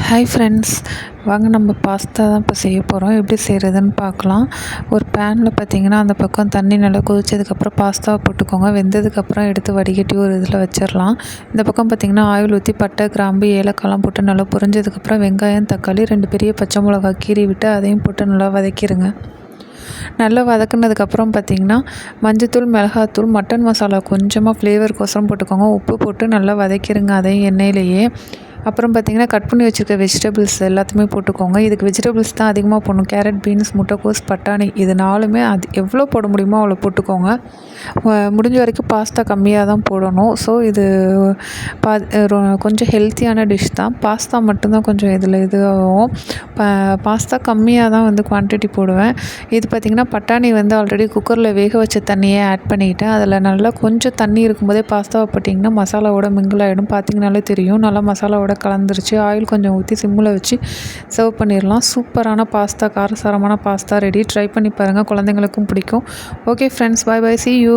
Hi friends வாங்க நம்ம pasta தான் இப்போ செய்ய போகிறோம் எப்படி செய்கிறதுன்னு பார்க்கலாம். ஒரு பேனில் பார்த்தீங்கன்னா அந்த பக்கம் தண்ணி நல்லா கொதிச்சதுக்கப்புறம் பாஸ்தாவை போட்டுக்கோங்க. வெந்ததுக்கப்புறம் எடுத்து வடிகட்டி ஒரு இதில் வச்சிடலாம் இந்த பக்கம் பார்த்தீங்கன்னா ஆயில் ஊற்றி பட்டை கிராம்பு ஏலக்காய்லாம் போட்டு நல்லா பொரிஞ்சதுக்கப்புறம் வெங்காயம் தக்காளி ரெண்டு பெரிய பச்சை மிளகா கீறி விட்டு அதையும் போட்டு நல்லா வதக்கிடுங்க நல்லா வதக்குனதுக்கப்புறம் பார்த்திங்கன்னா மஞ்சத்தூள் மிளகாத்தூள் மட்டன் மசாலா கொஞ்சமாக ஃப்ளேவருக்கோசரம் போட்டுக்கோங்க. உப்பு போட்டு நல்லா வதக்கிடுங்க அதையும் எண்ணெயிலேயே. அப்புறம் பார்த்திங்கன்னா கட் பண்ணி வச்சுருக்க வெஜிடபிள்ஸ் எல்லாத்தையுமே போட்டுக்கோங்க. இதுக்கு வெஜிடபிள்ஸ் தான் அதிகமாக போடணும். கேரட் பீன்ஸ் முட்டைக்கோஸ் பட்டாணி இது நாலுமே அது எவ்வளோ போட முடியுமோ அவ்வளோ போட்டுக்கோங்க. முடிஞ்ச வரைக்கும் பாஸ்தா கம்மியாக தான் போடணும். ஸோ இது பா கொஞ்சம் ஹெல்த்தியான டிஷ் தான். பாஸ்தா மட்டும்தான் கொஞ்சம் இதில் இதுவாகும் ஆகும் பாஸ்தா கம்மியாக தான் வந்து குவான்டிட்டி போடுவேன். இது பார்த்திங்கன்னா பட்டாணி வந்து ஆல்ரெடி குக்கரில் வேக வச்ச தண்ணியை ஆட் பண்ணிவிட்டேன் அதில் நல்லா கொஞ்சம் தண்ணி இருக்கும்போதே பாஸ்தாவை போட்டிங்கன்னா மசாலாவோட மிங்கிள் ஆகிடும் பார்த்திங்கனாலே தெரியும். நல்லா மசாலாவோட கூட கலந்துருச்சு. ஆயில் கொஞ்சம் ஊற்றி சிம்மில் வச்சு சர்வ் பண்ணிடலாம். சூப்பரான பாஸ்தா காரசாரமான பாஸ்தா ரெடி ட்ரை பண்ணி பாருங்கள் குழந்தைங்களுக்கும் பிடிக்கும். Okay friends bye bye see you